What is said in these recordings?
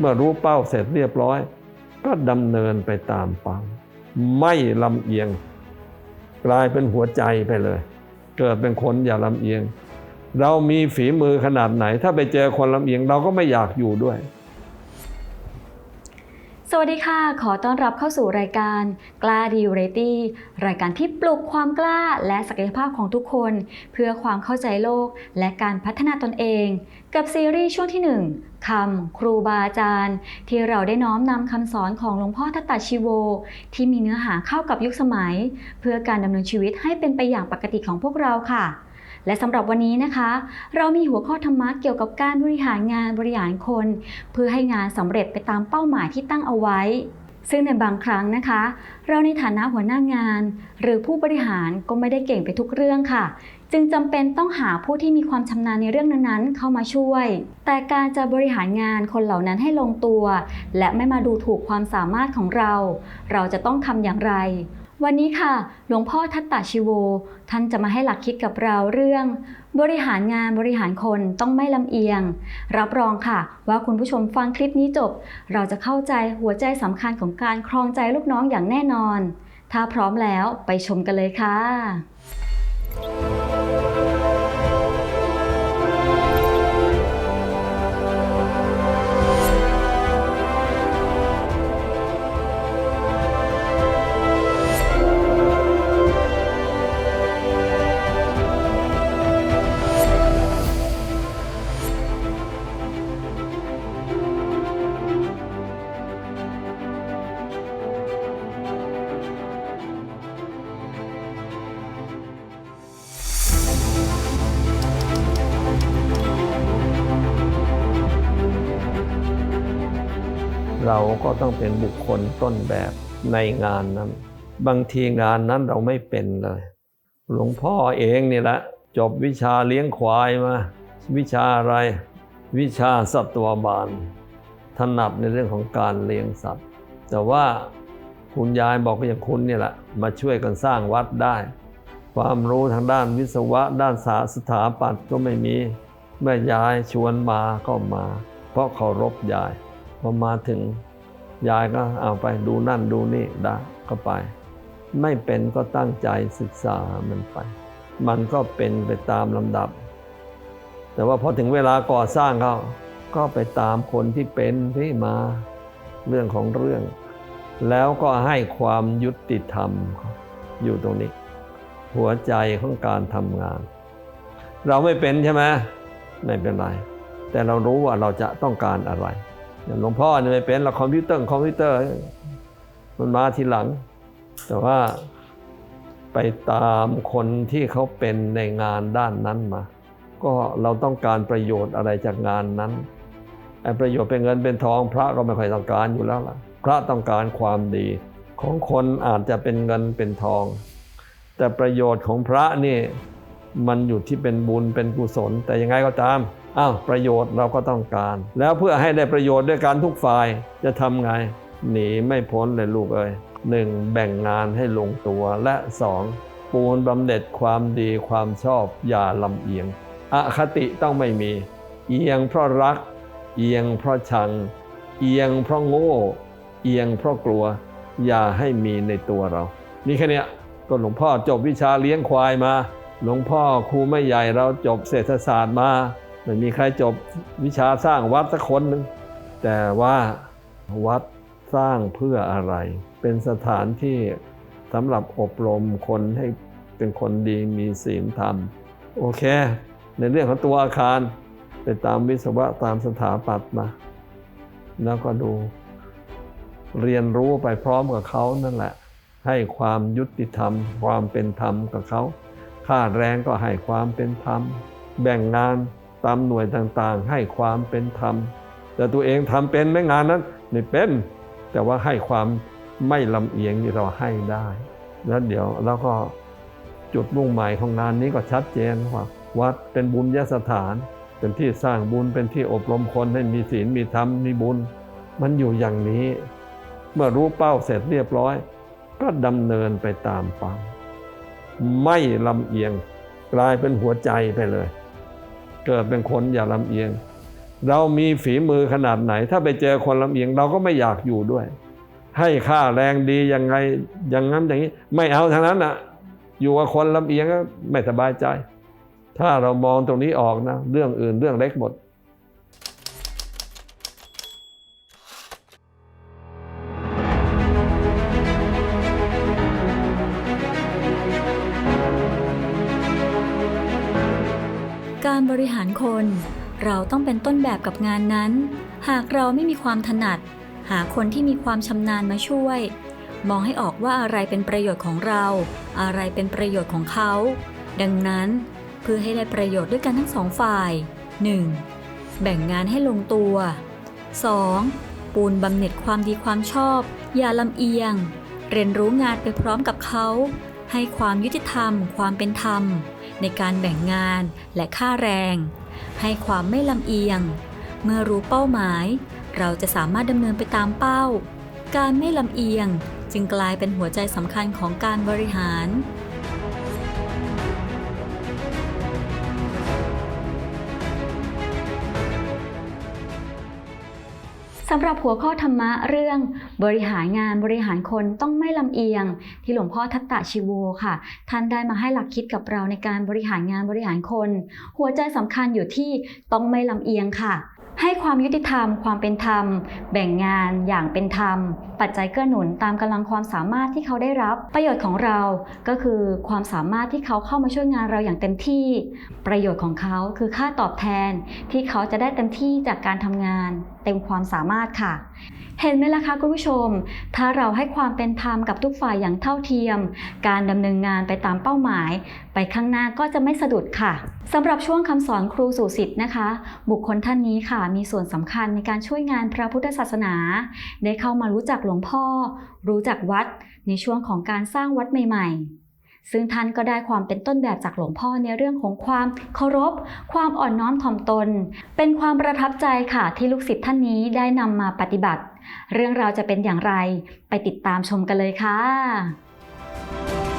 เมื่อรู้เป้าเสร็จเรียบร้อย ก็ดำเนินไปตามเป้าไม่ลำเอียง กลายเป็นหัวใจไปเลย เกิดเป็นคนอย่าลำเอียง เรามีฝีมือขนาดไหน ถ้าไปเจอคนลำเอียงเราก็ไม่อยากอยู่ด้วย สวัสดีค่ะ ขอต้อนรับเข้าสู่รายการกล้าดีเรตี้รายการที่ปลุกความกล้าและศักยภาพของทุกคน เพื่อความเข้าใจโลกและการพัฒนาตนเอง กับซีรีส์ช่วงที่ 1 คำครูบาอาจารย์ ที่เราได้น้อมนำคำสอนของหลวงพ่อทัตตาชิโว ที่มีเนื้อหาเข้ากับยุคสมัย เพื่อการดำเนินชีวิตให้เป็นไปอย่างปกติของพวกเราค่ะ และสำหรับวันนี้นะคะ เรามีหัวข้อธรรมะเกี่ยวกับการบริหารงานบริหารคน เพื่อให้งานสำเร็จไปตามเป้าหมายที่ตั้งเอาไว้ ซึ่งในบางครั้งนะคะ เราในฐานะหัวหน้างาน หรือผู้บริหารก็ไม่ได้เก่งไปทุกเรื่องค่ะ จึงจำเป็นต้องหาผู้ที่มีความชำนาญในเรื่องนั้นๆ เข้ามาช่วย แต่การจะบริหารงานคนเหล่านั้นให้ลงตัว และไม่มาดูถูกความสามารถของเรา เราจะต้องทำอย่างไร วันนี้ค่ะ หลวงพ่อทัตตาชิโว ท่านจะมาให้หลักคิดกับเราเรื่อง บริหารงานบริหารคนต้องไม่ลำเอียง รับรองค่ะ ว่าคุณผู้ชมฟังคลิปนี้จบ เราจะเข้าใจหัวใจสำคัญของการครองใจลูกน้องอย่างแน่นอน ถ้าพร้อมแล้วไปชมกันเลยค่ะ เราก็ต้องเป็นบุคคลต้นแบบในงานนั้น บางทีงานนั้นเราไม่เป็นเลย หลวงพ่อเองนี่แหละจบวิชาเลี้ยงควายมา วิชาอะไร วิชาสัตวบาล ถนัดในเรื่องของการเลี้ยงสัตว์ แต่ว่าคุณยายบอกว่าอย่างคุณนี่แหละมาช่วยกันสร้างวัดได้ ความรู้ทางด้านวิศวะ ด้านศาสถาปัตย์ก็ไม่มีเมื่อยายชวนมาก็มา เพราะเคารพยาย พอมาถึงยายก็เอาไปดูนั่นดูนี่ได้ก็ไป ไม่เป็นก็ตั้งใจศึกษามันไป มันก็เป็นไปตามลำดับ แต่ว่าพอถึงเวลาก่อสร้างเขาก็ไปตามคนที่เป็นที่มาเรื่องของเรื่อง แล้วก็ให้ความยุติธรรมอยู่ตรงนี้ หัวใจของการทำงาน เราไม่เป็นใช่ไหมไม่เป็นไร แต่เรารู้ว่าเราจะต้องการอะไร หลวงพ่อเนี่ยไม่เป็นเราคอมพิวเตอร์คอมพิวเตอร์ มันมาทีหลัง แต่ว่าไปตามคนที่เขาเป็นในงานด้านนั้นมา ก็เราต้องการประโยชน์อะไรจากงานนั้นไอ้ประโยชน์เป็นเงินเป็นทอง พระก็ไม่ค่อยต้องการอยู่แล้วล่ะ พระต้องการความดี ของคนอาจจะเป็นเงินเป็นทอง แต่ประโยชน์ของพระนี่มันอยู่ที่เป็นบุญเป็นกุศล แต่ยังไงก็ตาม อ้าวประโยชน์เราก็ต้องการ แล้วเพื่อให้ได้ประโยชน์ด้วยกันทุกฝ่ายจะทำไง หนีไม่พ้นเลยลูกเอ้ยหนึ่งแบ่งงานให้ลงตัวและสองปูนบำเหน็จความดีความชอบอย่าลำเอียงอคติต้องไม่มี เอียงเพราะรัก เอียงเพราะชัง เอียงเพราะโง่ เอียงเพราะกลัว อย่าให้มีในตัวเรา นี่แค่นี้ก็หลวงพ่อจบวิชาเลี้ยงควายมา หลวงพ่อครูไม่ใหญ่เราจบเศรษฐศาสตร์มา ไม่มีใครจบวิชาสร้างวัดสักคนหนึ่งแต่ว่าวัดสร้างเพื่ออะไร เป็นสถานที่สำหรับอบรมคนให้เป็นคนดีมีศีลธรรม โอเค ในเรื่องของตัวอาคาร ไปตามวิศวะตามสถาปัตย์มา แล้วก็ดู เรียนรู้ไปพร้อมกับเขานั่นแหละ ให้ความยุติธรรม ความเป็นธรรมกับเขา ค่าแรงก็ให้ความเป็นธรรม แบ่งงาน ตามหน่วยต่างๆ ให้ความเป็นธรรม แต่ตัวเองทำเป็นไหม่งานนั้นไม่เป็น แต่ว่าให้ความไม่ลำเอียงนี่เราให้ได้ แล้วเดี๋ยวแล้วก็จุดมุ่งหมายของงานนี้ก็ชัดเจนว่าวัดเป็นบุญยสถาน เป็นที่สร้างบุญเป็นที่อบรมคนให้มีศีลมีธรรมมีบุญ มันอยู่อย่างนี้ เมื่อรู้เป้าเสร็จเรียบร้อย ก็ดำเนินไปตามเป้าไม่ลำเอียงกลายเป็นหัวใจไปเลย เกิดเป็นคนอย่าลำเอียง เรามีฝีมือขนาดไหน ถ้าไปเจอคนลำเอียงเราก็ไม่อยากอยู่ด้วย ให้ค่าแรงดียังไงอย่างนั้นอย่างนี้ ไม่เอาทางนั้นอะ อยู่กับคนลำเอียงก็ไม่สบายใจ ถ้าเรามองตรงนี้ออกนะ เรื่องอื่นเรื่องเล็กหมด เราต้องเป็นต้นแบบกับงานนั้น หากเราไม่มีความถนัด หาคนที่มีความชำนาญมาช่วย มองให้ออกว่าอะไรเป็นประโยชน์ของเรา อะไรเป็นประโยชน์ของเขา ดังนั้นเพื่อให้ได้ประโยชน์ด้วยกันทั้งสองฝ่าย 1. แบ่งงานให้ลงตัว 2. ปูนบำเหน็จความดีความชอบ อย่าลำเอียง เรียนรู้งานไปพร้อมกับเขา ให้ความยุติธรรม ความเป็นธรรม ในการแบ่งงานและค่าแรง ให้ความไม่ลำเอียง เมื่อรู้เป้าหมาย เราจะสามารถดำเนินไปตามเป้า การไม่ลำเอียงจึงกลายเป็นหัวใจสำคัญของการบริหาร สำหรับหัวข้อธรรมะเรื่องบริหารงานบริหารคนต้องไม่ลำเอียง ที่หลวงพ่อทัตตะชิโวค่ะ ท่านได้มาให้หลักคิดกับเราในการบริหารงานบริหารคน หัวใจสำคัญอยู่ที่ต้องไม่ลำเอียงค่ะ ให้ความยุติธรรม ความเป็นธรรม แบ่งงานอย่างเป็นธรรม ปัจจัยเกื้อหนุนตามกำลังความสามารถที่เขาได้รับ ประโยชน์ของเราก็คือความสามารถที่เขาเข้ามาช่วยงานเราอย่างเต็มที่ ประโยชน์ของเขาคือค่าตอบแทนที่เขาจะได้เต็มที่จากการทำงาน เต็มความสามารถค่ะ เห็นไหมล่ะคะคุณผู้ชม ถ้าเราให้ความเป็นธรรมกับทุกฝ่ายอย่างเท่าเทียม การดำเนินงานไปตามเป้าหมาย ไปข้างหน้าก็จะไม่สะดุดค่ะสำหรับช่วงคำสอนครูสู่สิทธิ์นะคะ บุคคลท่านนี้ค่ะมีส่วนสำคัญในการช่วยงานพระพุทธศาสนา ได้เข้ามารู้จักหลวงพ่อ รู้จักวัด ในช่วงของการสร้างวัดใหม่ ๆซึ่งท่านก็ได้ความเป็นต้นแบบจากหลวงพ่อในเรื่องของความเคารพ ความอ่อนน้อมถ่อมตน เป็นความประทับใจค่ะที่ลูกศิษย์ท่านนี้ได้นำมาปฏิบัติ เรื่องราวจะเป็นอย่างไร ไปติดตามชมกันเลยค่ะ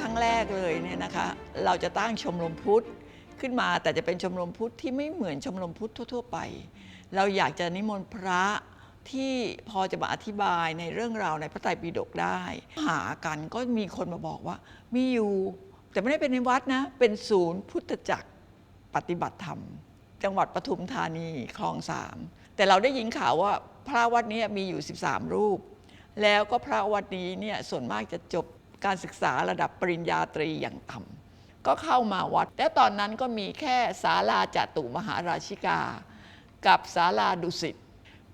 ครั้งแรกเลยเนี่ยนะคะเราจะตั้งชมรมพุทธขึ้นมา แต่จะเป็นชมรมพุทธที่ไม่เหมือนชมรมพุทธทั่ว ๆ ไป เราอยากจะนิมนต์พระที่พอจะมาอธิบายในเรื่องราวในพระไตรปิฎกได้ หากันก็มีคนมาบอกว่า มีอยู่ แต่ไม่ได้เป็นในวัดนะ เป็นศูนย์พุทธจักรปฏิบัติธรรม จังหวัดปทุมธานีคลองสามแต่เราได้ยินข่าวว่าพระวัดนี้มีอยู่ 13 รูป แล้วก็พระวัดนี้เนี่ยส่วนมากจะจบ การศึกษาระดับปริญญาตรีอย่างต่ำก็เข้ามาวัดแล้วตอนนั้นก็มีแค่ศาลาจตุมหาราชิกา กับศาลาดุสิต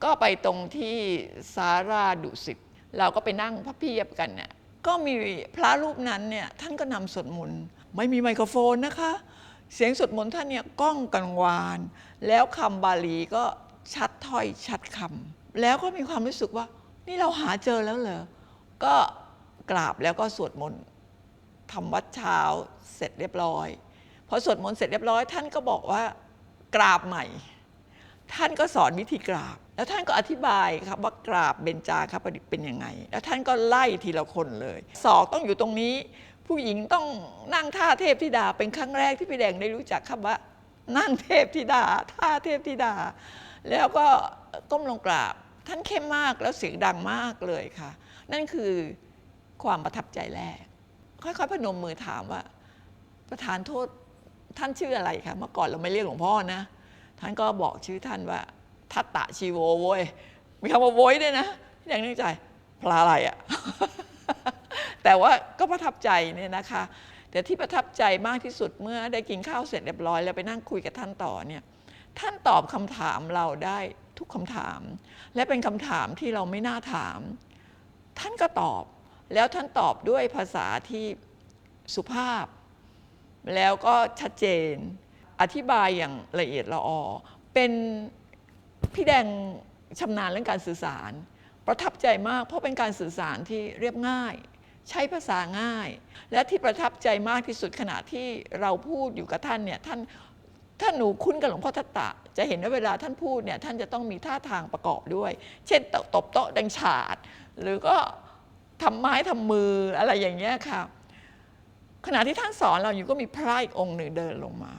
ก็ไปตรงที่ศาลาดุสิตเราก็ไปนั่งพระเพียบกันเนี่ยก็มีพระรูปนั้นเนี่ยท่านก็นำสวดมนต์ไม่มีไมโครโฟนนะคะ เสียงสวดมนต์ท่านเนี่ยก้องกังวาน แล้วคำบาลีก็ชัดถ้อยชัดคำแล้วก็มีความรู้สึกว่า นี่เราหาเจอแล้วเหรอก็ กราบแล้วก็สวดมนต์ทำวัดเช้าเสร็จเรียบร้อยพอสวดมนต์เสร็จเรียบร้อย ท่านก็บอกว่ากราบใหม่ ท่านก็สอนวิธีกราบ แล้วท่านก็อธิบายครับว่ากราบเบญจาครับประดิษฐ์เป็นยังไง แล้วท่านก็ไล่ทีละคนเลยศอกต้องอยู่ตรงนี้ ผู้หญิงต้องนั่งท่าเทพธิดา เป็นครั้งแรกที่พี่แดงได้รู้จักคำว่า นั่งเทพธิดา ท่าเทพธิดา แล้วก็ก้มลงกราบ ท่านเข้มมากแล้วเสียงดังมากเลยค่ะ นั่นคือ ความประทับใจแรก ค่อยๆพนมมือถามว่า ประธานโทษท่านชื่ออะไรคะเมื่อก่อนเราไม่เรียกหลวงพ่อนะ ท่านก็บอกชื่อท่านว่าทัตตะชีโวโวยมีคำว่าโวยด้วยนะอย่างนึกใจพลาอะไรอะแต่ว่าก็ประทับใจเนี่ยนะคะ แต่ที่ประทับใจมากที่สุดเมื่อได้กินข้าวเสร็จเรียบร้อย แล้วไปนั่งคุยกับท่านต่อเนี่ยท่านตอบคำถามเราได้ทุกคำถาม และเป็นคำถามที่เราไม่น่าถาม ท่านก็ตอบ แล้วท่านตอบด้วยภาษาที่สุภาพ แล้วก็ชัดเจน อธิบายอย่างละเอียดละออเป็นพี่แดงชำนาญเรื่องการสื่อสาร ประทับใจมากเพราะเป็นการสื่อสารที่เรียบง่าย ใช้ภาษาง่าย และที่ประทับใจมากที่สุดขณะที่เราพูดอยู่กับท่านเนี่ยท่านถ้าหนูคุ้นกับหลวงพ่อทัตตะ จะเห็นว่าเวลาท่านพูดเนี่ยท่านจะต้องมีท่าทางประกอบด้วย เช่นตบตบโต๊ะดังฉาด หรือก็ ทำไม้ทำมืออะไรอย่างเงี้ยค่ะ ขณะที่ท่านสอนเราอยู่ก็มีพระอีกองค์หนึ่งเดินลงมา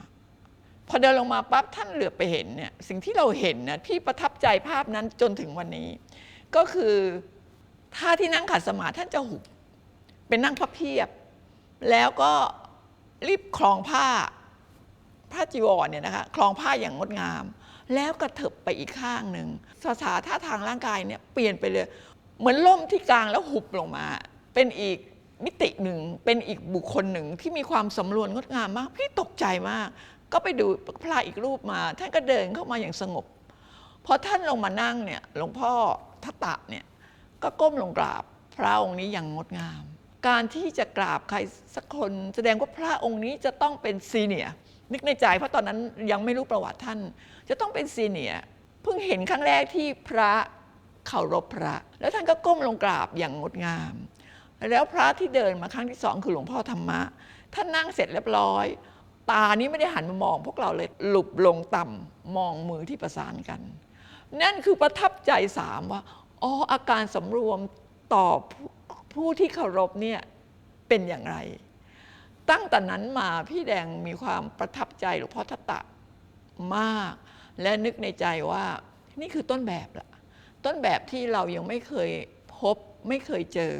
พอเดินลงมาปั๊บท่านเหลือบไปเห็นเนี่ยสิ่งที่เราเห็นนะพี่ประทับใจภาพนั้นจนถึงวันนี้ ก็คือท่าที่นั่งขัดสมาธิท่านจะหุบเป็นนั่งพับเพียบ แล้วก็รีบคลองผ้าผ้าจีวรเนี่ยนะคะคลองผ้าอย่างงดงาม แล้วกระเถิบไปอีกข้างหนึ่งภาษาท่าทางร่างกายเนี่ยเปลี่ยนไปเลย เหมือนล่มที่กลางแล้วหุบลงมา เป็นอีกมิติหนึ่ง เป็นอีกบุคคลหนึ่งที่มีความสำรวมงดงามมาก พี่ตกใจมาก ก็ไปดูพระอีกรูปมา ท่านก็เดินเข้ามาอย่างสงบ พอท่านลงมานั่งเนี่ยหลวงพ่อทัตตะเนี่ยก็ก้มลงกราบพระองค์นี้อย่างงดงาม การที่จะกราบใครสักคนแสดงว่าพระองค์นี้จะต้องเป็นซีเนียนึกในใจเพราะตอนนั้นยังไม่รู้ประวัติท่าน จะต้องเป็นซีเนียเพิ่งเห็นครั้งแรกที่พระ เคารพพระ แล้วท่านก็ก้มลงกราบอย่างงดงาม แล้วพระที่เดินมาครั้งที่สองคือหลวงพ่อธรรมะ ท่านนั่งเสร็จเรียบร้อย ตานี้ไม่ได้หันมามอง พวกเราเลยหลุบลงต่ำมองมือที่ประสานกัน นั่นคือประทับใจสามว่าอ๋ออาการสำรวมต่อผู้ผู้ที่เคารพเนี่ยเป็นอย่างไร ตั้งแต่นั้นมาพี่แดงมีความประทับใจหลวงพ่อทัตตะมาก และนึกในใจว่านี่คือต้นแบบละ ต้นแบบที่เรายังไม่เคยพบไม่เคยเจอ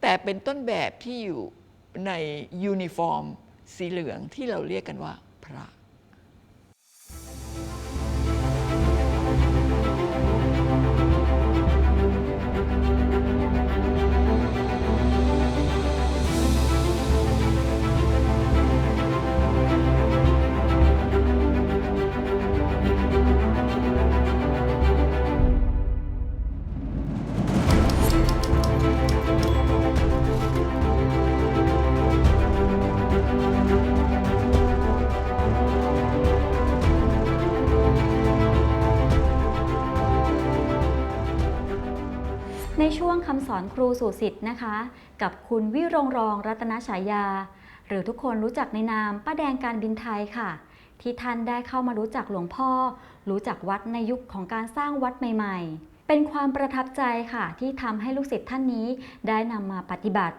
แต่เป็นต้นแบบที่อยู่ในยูนิฟอร์ม สีเหลืองที่เราเรียกกันว่าพระ ในช่วงคำสอนครูสู่สิทธิ์นะคะ กับคุณวิรงรองรัตนฉายา หรือทุกคนรู้จักในนามป้าแดงการบินไทยค่ะ ที่ท่านได้เข้ามารู้จักหลวงพ่อ รู้จักวัดในยุคของการสร้างวัดใหม่ๆ เป็นความประทับใจค่ะ ที่ทำให้ลูกศิษย์ท่านนี้ได้นำมาปฏิบัติ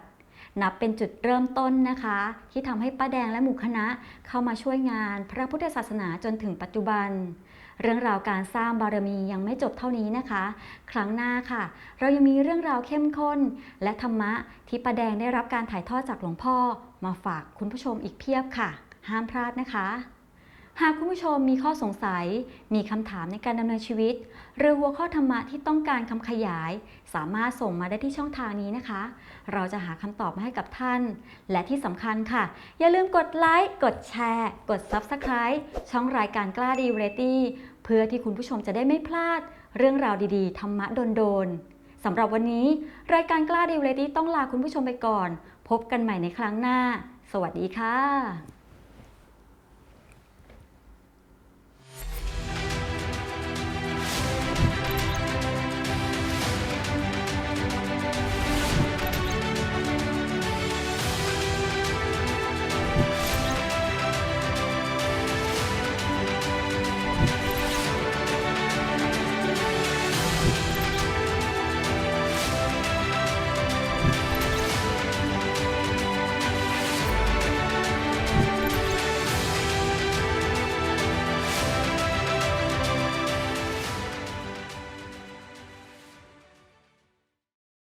นับเป็นจุดเริ่มต้นนะคะ ที่ทำให้ป้าแดงและหมู่คณะเข้ามาช่วยงาน พระพุทธศาสนาจนถึงปัจจุบัน เรื่องราวการสร้างบารมียังไม่จบเท่านี้นะคะ ครั้งหน้าค่ะ เรายังมีเรื่องราวเข้มข้น และธรรมะที่ป้าแดงได้รับการถ่ายทอดจากหลวงพ่อ มาฝากคุณผู้ชมอีกเพียบค่ะ ห้ามพลาดนะคะ หากคุณผู้ชมมีข้อสงสัย มีคำถามในการดำเนินชีวิต หรือหัวข้อธรรมะที่ต้องการคำขยาย สามารถส่งมาได้ที่ช่องทางนี้นะคะ เราจะหาคำตอบมาให้กับท่าน และที่สำคัญค่ะ อย่าลืมกดไลค์ กดแชร์ กด Subscribe ช่องรายการกล้าดีเรตี้เพื่อที่คุณผู้ชมจะได้ไม่พลาด เรื่องราวดีๆ ธรรมะโดนๆสำหรับวันนี้ รายการกล้าดีเรตี้ต้องลาคุณผู้ชมไปก่อน พบกันใหม่ในครั้งหน้า สวัสดีค่ะ